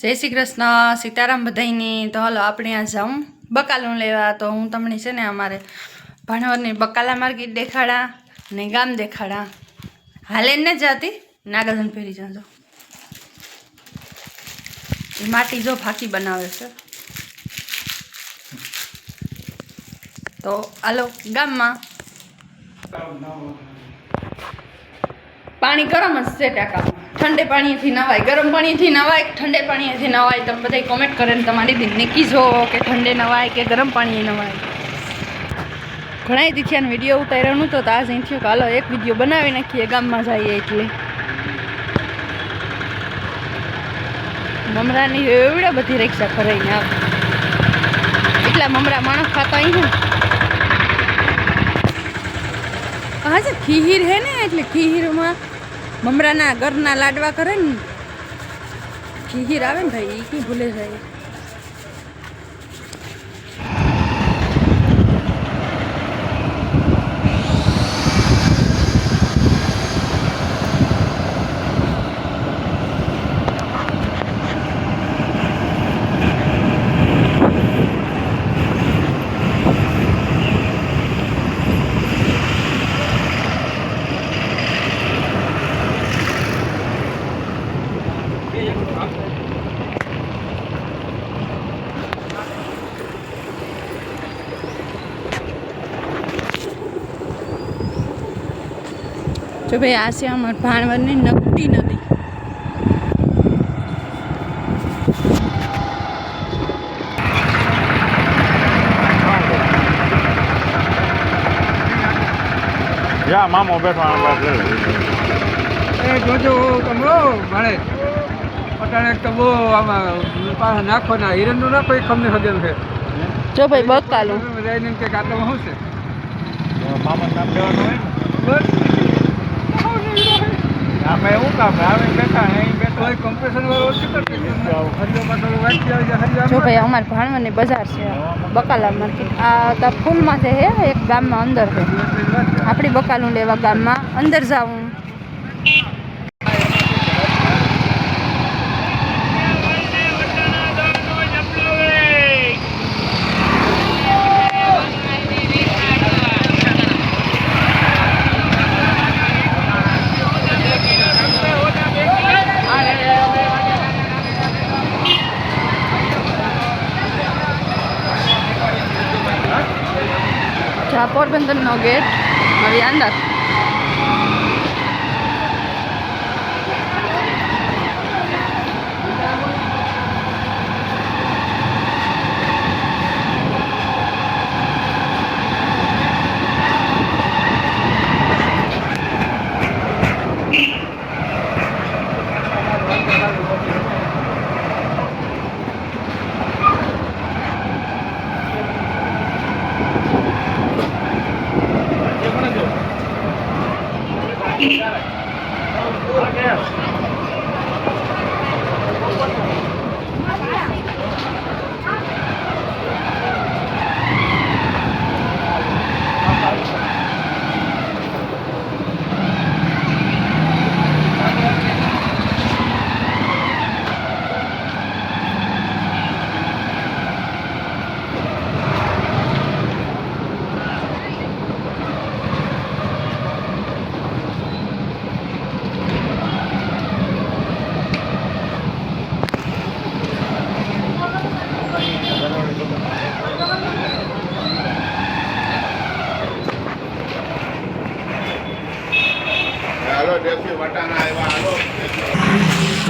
જય શ્રી કૃષ્ણ, સીતારામ બધાઈની તો હલો, આપણે આ જાઉં. બકાલું લેવા. તો હું તમને છે ને અમારે ભાણવરની બકાલા માર્કેટ દેખાડા અને ગામ દેખાડા. હાલે ને જાતી? નાગાધન ફેરી જાજો માટી જો ફાકી બનાવે છે. તો હાલો, ગામમાં. પાણી ગરમ જ છે ટાકા ઠંડે પાણીથી નવાય, ગરમ પાણીથી નવાય ઠંડે પાણીથી નવાય? તમે બધા કોમેન્ટ કરે ને તમારી દીદી કીજો કે ઠંડે નવાય કે ગરમ પાણી નવાય? ઘણા દીથિયાનો વીડિયો ઉતાર્યો તો આજ અહીં કે હાલો એક વીડિયો બનાવી નાખીએ, ગામમાં જઈએ એટલે. મમરાની એવડે બધી રિક્ષા ફરાઈને આવે. એટલા મમરા માણસ ખાતા અહીં હા છે ખીહીર હે ને, એટલે ખીહીરમાં મમરાના ઘરના લાડવા કરે ને ખીહીર આવે ને ભાઈ એ કઈ ભૂલે જાય? જો ભાઈ આ છે અમારા ભાણવરની નકટી નદી. યા મામો બેઠો આ બાજુ લે. એ જોજો તમે ભણે. પટાણે તો બહુ આમાં નાખો ના હિરણનું નાખો એ ખમને હગેલ છે. જો ભાઈ બકાલું. રહીને કે આટલામાં શું છે? મામા નામ લેવાનું હોય બસ. એવું કામ આવે બેઠા અહીં બેઠા વાળો ઓછી જો ભાઈ અમારે ભાણવાની બજાર છે બકાલા માર્કેટ. આ તા ફૂલમાં છે હે એક ગામમાં અંદર. છે. આપણી બકાલું લેવા ગામમાં અંદર જાવું bundle nugget. Mariandas.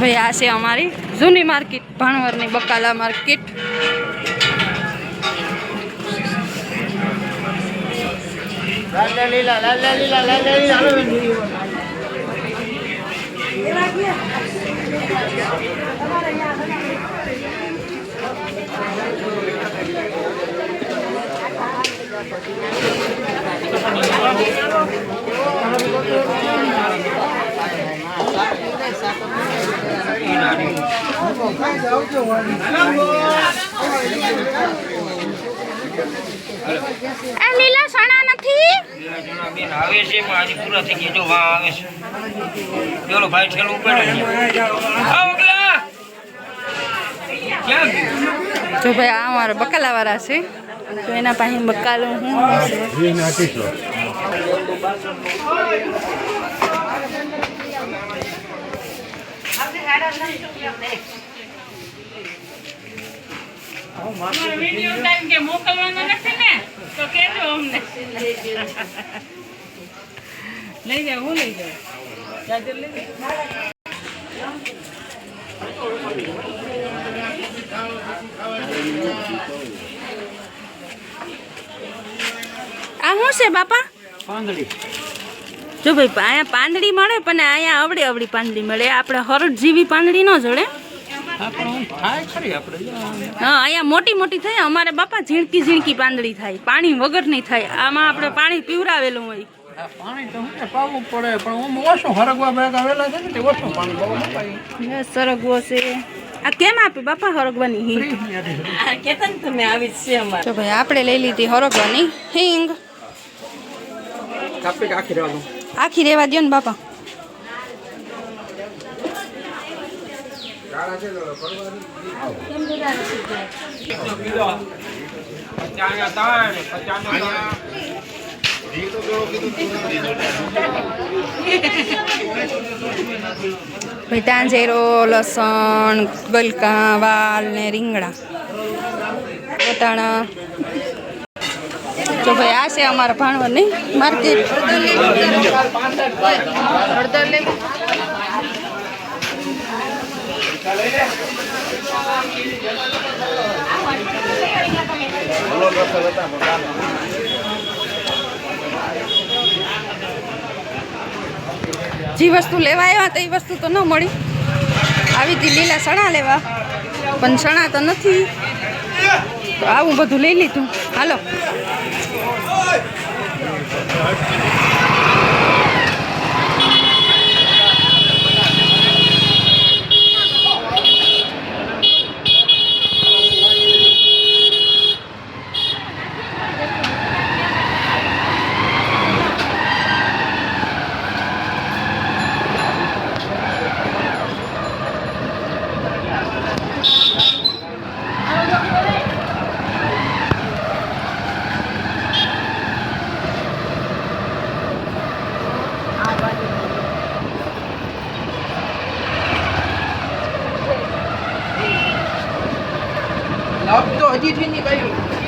ભાઈ આ છે અમારી જૂની માર્કેટ ભાણવરની બકાલા માર્કેટ. એ લીલા સણા નથી? બેન આવે છે પણ આજે પૂરા થઈ ગયા. જો વા આવે છે. પેલો ભાઈ જો આ અમારા બકાલાવાળા છે. તો એના પાસે બકાલો હું વીડિયો ટાઈમ કે મોકલવાનો નથી ને તો કહેજો અમને. લઈ જાઓ હું લઈ જાઉં. ચાર્જર લઈ આ શું છે બાપા? જો ભાઈ અહીંયા પાંદડી મળે પણ અહીંયા અવળી અવળી પાંદડી મળે. આપણે હરડ જેવી પાંદડી ન જડે. હા અહીંયા મોટી મોટી થાય. અમારે બાપા ઝીણકી ઝીણકી પાંદડી થાય. પાણી વગર નહીં થાય. આમાં આપણે પાણી પીવરાવેલું હોય. પાણી તો શું પાવું પડે પણ હું ઓછું હરગવા ભેગા વેલા છે ને તે ઓછું પાણી બહુ ન પાય બસ સરગવો છે. આ કેમ આપી બાપા હરગવાની હિંગ? તમે આવી છે અમારે. જો ભાઈ આપણે લઈ લીધી હરગવાની હિંગ. કાપી આખી રહેવા દઉં આખી રેવા દો ને બાપા. ભાઈ તાંજેરો લસણ ગલકા વાલ ને રીંગણા. વટાણા જો ભાઈ આ છે અમારા ભાણવર નહીં માર્કેટ. જે વસ્તુ લેવા આવ્યા તો એ વસ્તુ તો ન મળી. આવી હતી લીલા સણા લેવા. પણ સણા તો નથી. તો આવું બધું લઈ લીધું. હાલો. heart. તો હજી થી નહીં કર્યું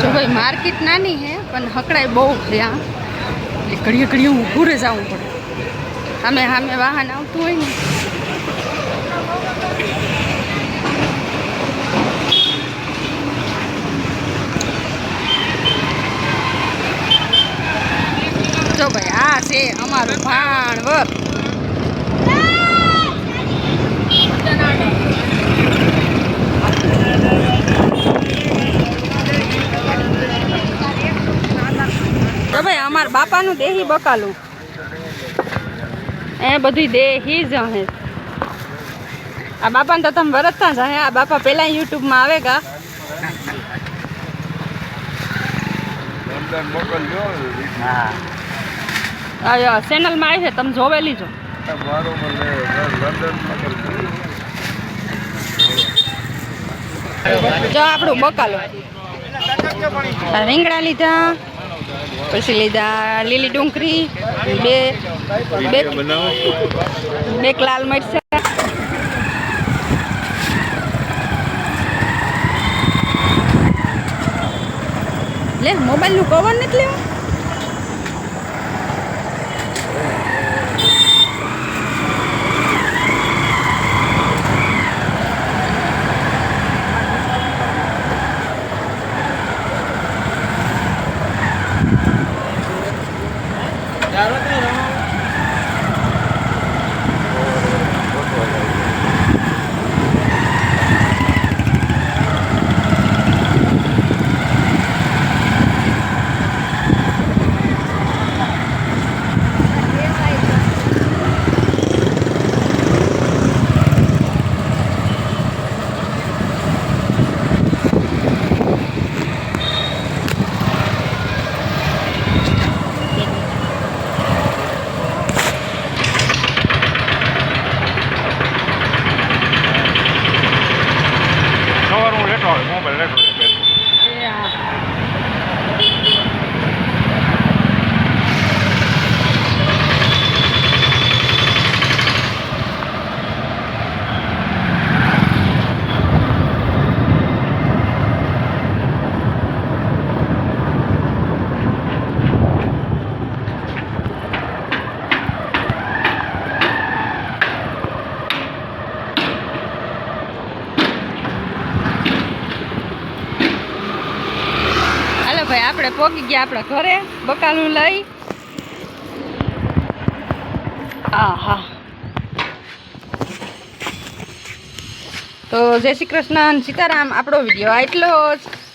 જો ભાઈ માર્કેટ નાની હે પણ હકડાય બહુ છે આ. એટલે ઘડીએ ઘડીએ ઊભું રહે જવું પડે સામે સામે વાહન આવતું હોય ને. જો ભાઈ આ છે અમારું ભાણવર. તો ભાઈ અમારા બાપાનું દેહી બકાલું. એ બધી દેહી જ હે. આ બાપાને તો તમે વરતતા જ હે. આ બાપા પહેલાં યુટ્યુબમાં આવે કા ચેનલમાં આવી છે. તમે જોવેલી છો જો આપણું બકાલો. આ રીંગણા લીધા. પછી લીધા લીલી ડુંગળી બે બે બે લાલ મરચા. લે મોબાઈલનું કવર નથી લેવું? ભાઈ, આપણે પોગી ગયા આપણા ઘરે, બકાલું લઈ. આ હા તો જય શ્રી કૃષ્ણ સીતારામ, આપણો વીડિયો આટલો જ.